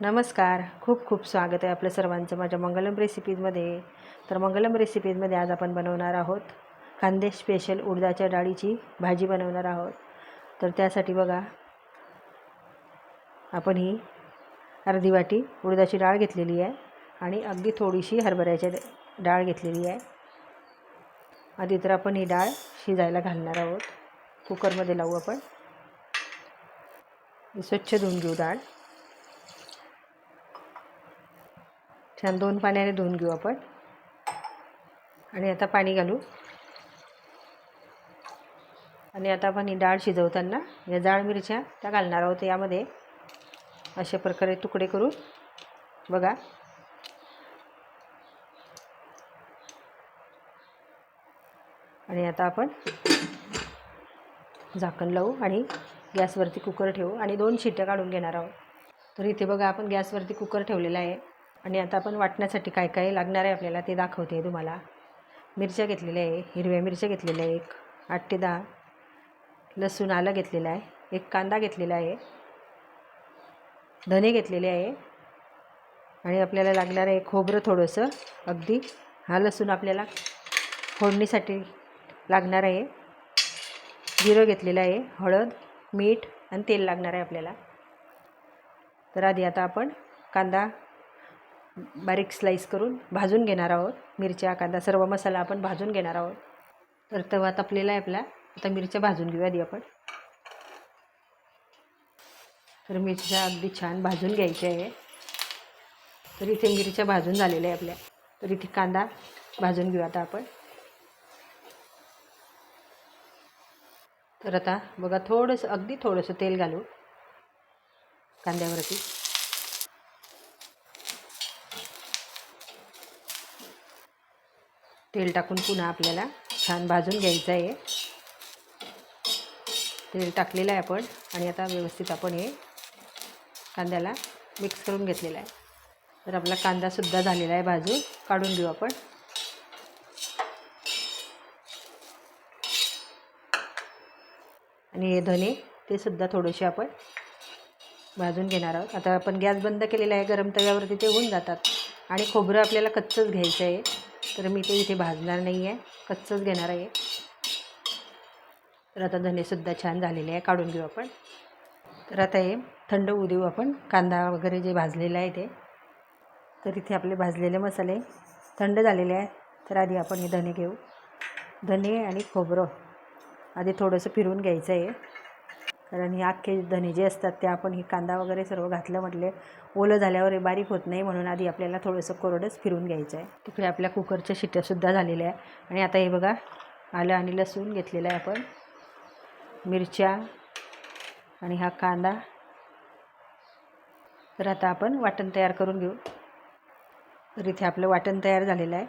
नमस्कार. खूप खूप स्वागत आहे आपल्या सर्वांचं माझ्या मंगलम रेसिपीजमध्ये. तर मंगलम रेसिपीजमध्ये आज आपण बनवणार आहोत कांदे स्पेशल उडदाच्या डाळीची भाजी बनवणार आहोत. तर त्यासाठी बघा आपण ही अर्धी वाटी उडदाची डाळ घेतलेली आहे आणि अगदी थोडीशी हरभऱ्याची डाळ घेतलेली आहे. आधी तर आपण ही डाळ शिजायला घालणार आहोत. कुकरमध्ये लावू आपण. स्वच्छ धुवून घेऊ डाळ. छान दोन पाण्याने धुवून घेऊ आपण. आणि आता पाणी घालू. आणि आता आपण ही डाळ शिजवताना या जाळ मिरच्या त्या घालणार आहोत यामध्ये. अशा प्रकारे तुकडे करून. बघा. आणि आता आपण झाकण लावू आणि गॅसवरती कुकर ठेवू. आणि दोन शिट्ट्या काढून घेणार आहोत. तर इथे बघा आपण गॅसवरती कुकर ठेवलेला आहे. आणि आता आपण वाटण्यासाठी काय काय लागणार आहे आपल्याला ते दाखवते आहे तुम्हाला. मिरच्या घेतलेल्या आहे हिरव्या मिरच्या घेतलेल्या आहे एक आठ ते दहा. लसूण आलं घेतलेलं आहे एक कांदा घेतलेला आहे. धने घेतलेले आहे. आणि आपल्याला लागणार आहे खोबरं थोडंसं अगदी. हा लसूण आपल्याला फोडणीसाठी लागणार आहे. जिरं घेतलेलं आहे हळद मीठ आणि तेल लागणार आहे आपल्याला. तर आधी आता आपण कांदा बारीक स्लाईस करून भाजून घेणार आहोत. मिरच्या कांदा सर्व मसाला आपण भाजून घेणार आहोत. तर तवा तापलेला आहे आपला. आता मिरच्या भाजून घेऊ आधी आपण. तर मिरच्या अगदी छान भाजून घ्यायच्या आहे. तर इथे मिरच्या भाजून झालेल्या आहे आपल्या. तर इथे कांदा भाजून घेऊ आता आपण. तर आता बघा थोडंसं अगदी थोडंसं तेल घालू कांद्यावरती. तेल टाकून पुन्हा आपल्याला छान भाजून घ्यायचं आहे. तेल टाकलेलं आहे आपण आणि आता व्यवस्थित आपण हे कांद्याला मिक्स करून घेतलेला आहे. तर आपला कांदासुद्धा झालेला आहे भाजून. काढून घेऊ आपण. आणि हे धने ते सुद्धा थोडेसे आपण भाजून घेणार आहोत. आता आपण गॅस बंद केलेला आहे गरम तव्यावरती ते होऊन जातात. आणि खोबरं आपल्याला कच्चंच घ्यायचं आहे. तर मी ते इथे भाजणार नाही आहे कच्चंच घेणार आहे. तर आता धनेसुद्धा छान झालेले आहे. काढून घेऊ आपण. तर आता हे थंड होऊ देऊ आपण. कांदा वगैरे जे भाजलेलं आहे ते. तर इथे आपले भाजलेले मसाले थंड झालेले आहे तर आधी आपण हे धने घेऊ. धने आणि खोबरं. आधी थोडंसं फिरून घ्यायचं आहे. कारण हे अख्खे धने जे असतात ते आपण हे कांदा वगैरे सर्व घातलं म्हटले ओलं झाल्यावर हे बारीक होत नाही म्हणून आधी आपल्याला थोडंसं कोरडंच फिरून घ्यायचं आहे. तिकडे आपल्या कुकरच्या शिट्यासुद्धा झालेल्या आहे आणि आता हे बघा आलं आणि लसूण घेतलेलं आहे आपण. मिरच्या आणि हा कांदा. तर आता आपण वाटण तयार करून घेऊ. तर इथे आपलं वाटण तयार झालेलं आहे.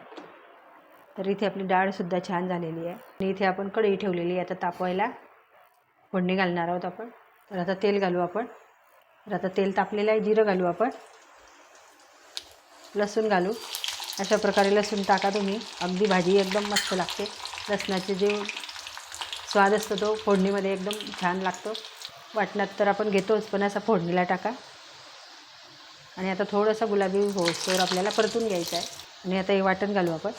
तर इथे आपली डाळसुद्धा छान झालेली आहे. आणि इथे आपण कढई ठेवलेली आहे. आता तापवायला फोडणी घालणार आहोत आपण. तर आता तेल घालू आपण. तर आता तेल तापलेलं आहे जिरं घालू आपण. लसूण घालू. अशा प्रकारे लसूण टाका तुम्ही. अगदी भाजी एकदम मस्त लागते. लसणाचे जे स्वाद असतो तो फोडणीमध्ये एकदम छान लागतो. वाटणात तर आपण घेतोच पण असा फोडणीला टाका. आणि आता थोडंसं गुलाबी होसतोवर आपल्याला परतून घ्यायचं आहे. आणि आता हे वाटण घालू आपण.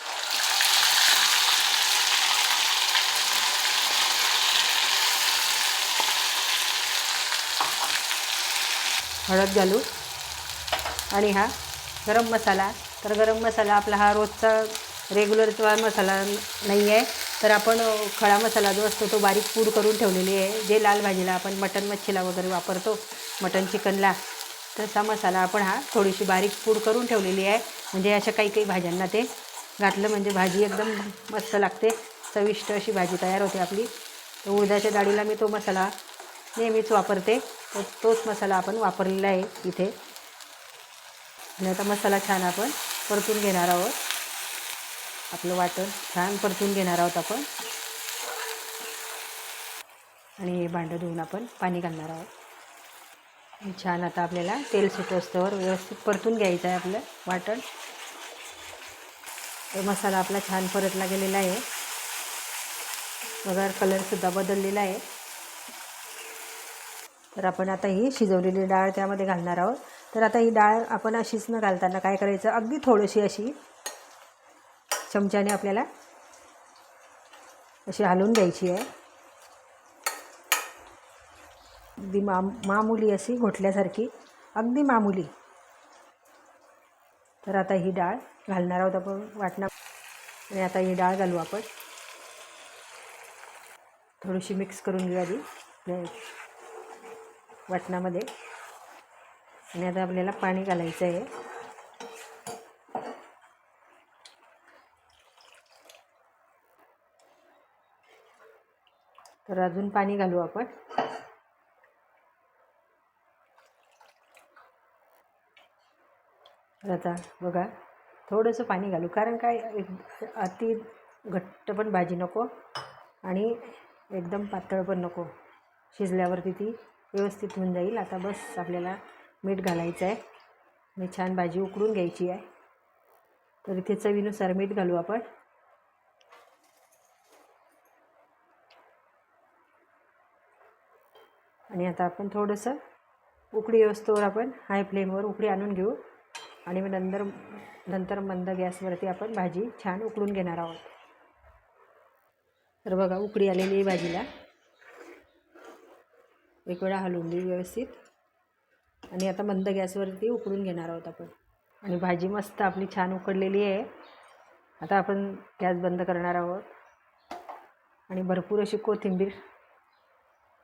हळद घालू आणि हा गरम मसाला. तर गरम मसाला आपला हा रोजचा रेग्युलरचा मसाला नाही आहे तर आपण खडा मसाला जो असतो तो बारीक पूड करून ठेवलेली आहे. जे लाल भाजीला आपण मटन मच्छीला वगैरे वापरतो मटन चिकनला तसा मसाला आपण हा थोडीशी बारीक पूड करून ठेवलेली आहे. म्हणजे अशा काही काही भाज्यांना ते घातलं म्हणजे भाजी एकदम मस्त लागते. चविष्ट अशी भाजी तयार होते आपली. तर उडदाच्या डाळीला मी तो मसाला नेहमीच वापरते. तो तोच मसाला आपण वापरलेला आहे इथे. आणि आता मसाला छान आपण परतून घेणार आहोत. आपलं वाटण छान परतून घेणार आहोत आपण. आणि हे भांडं धुवून आपण पाणी घालणार आहोत. छान आता आपल्याला तेल सुटवस्तवर व्यवस्थित परतून घ्यायचं आहे आपलं वाटण. तर मसाला आपला छान परतला गेलेला आहे. बघा कलरसुद्धा बदललेला आहे. तर आपण आता ही शिजवलेली डाळ त्यामध्ये घालणार आहोत. तर आता ही डाळ आपण अशीच न घालताना काय करायचं? अगदी थोडीशी अशी चमच्याने आपल्याला अशी हलवून घ्यायची आहे. अगदी मा मामुली अशी घोटल्यासारखी अगदी मामुली. तर आता ही डाळ घालणार आहोत आपण वाटणार आणि आता ही डाळ घालू आपण. थोडीशी मिक्स करून घेऊ आधी. वाटणामध्ये. आणि आता आपल्याला पाणी घालायचं आहे. तर अजून पाणी घालू आपण. आता बघा थोडंसं पाणी घालू. कारण काय एक अति घट्ट पण भाजी नको आणि एकदम पातळ पण नको. शिजल्यावरती ती व्यवस्थित होऊन जाईल. आता बस आपल्याला मीठ घालायचं आहे. आणि छान भाजी उकडून घ्यायची आहे. तर इथे चवीनुसार मीठ घालू आपण. आणि आता आपण थोडंसं उकडी येऊस्तोवर आपण हाय फ्लेमवर उकडी आणून घेऊ. आणि मग नंतर नंतर मंद गॅसवरती आपण भाजी छान उकडून घेणार आहोत. तर बघा उकडी आलेली आहे भाजीला. एक वेळा हलवून देऊ व्यवस्थित. आणि आता मंद गॅसवरती उकडून घेणार आहोत आपण. आणि भाजी मस्त आपली छान उकडलेली आहे. आता आपण गॅस बंद करणार आहोत. आणि भरपूर अशी कोथिंबीर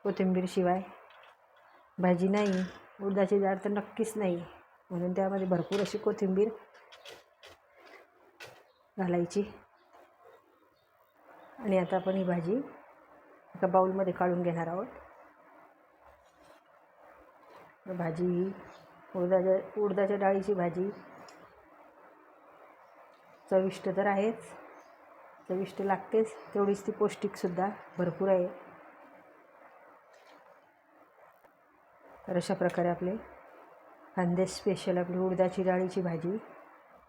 कोथिंबीर शिवाय. भाजी नाही उडदाची डाळ तर नक्कीच नाही. म्हणून त्यामध्ये भरपूर अशी कोथिंबीर घालायची. आणि आता आपण ही भाजी एका बाऊलमध्ये काढून घेणार आहोत. भाजी ही उडदाच्या उडदाच्या डाळीची भाजी. चविष्ट तर आहेच. चविष्ट लागतेच. तेवढीच ती पौष्टिकसुद्धा भरपूर आहे. तर अशा प्रकारे आपले खांदे स्पेशल आपली उडदाची डाळीची भाजी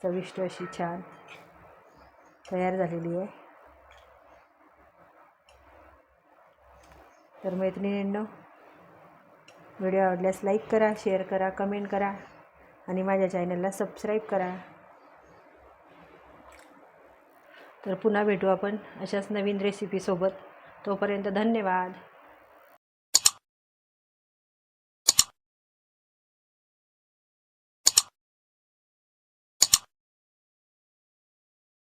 चविष्ट अशी छान तयार झालेली आहे. तर मैत्रिणींनो व्हिडिओ आवडल्यास लाईक करा शेअर करा कमेंट करा आणि माझ्या चॅनलला सबस्क्राईब करा. तर पुन्हा भेटू आपण अशाच नवीन रेसिपीसोबत तोपर्यंत धन्यवाद.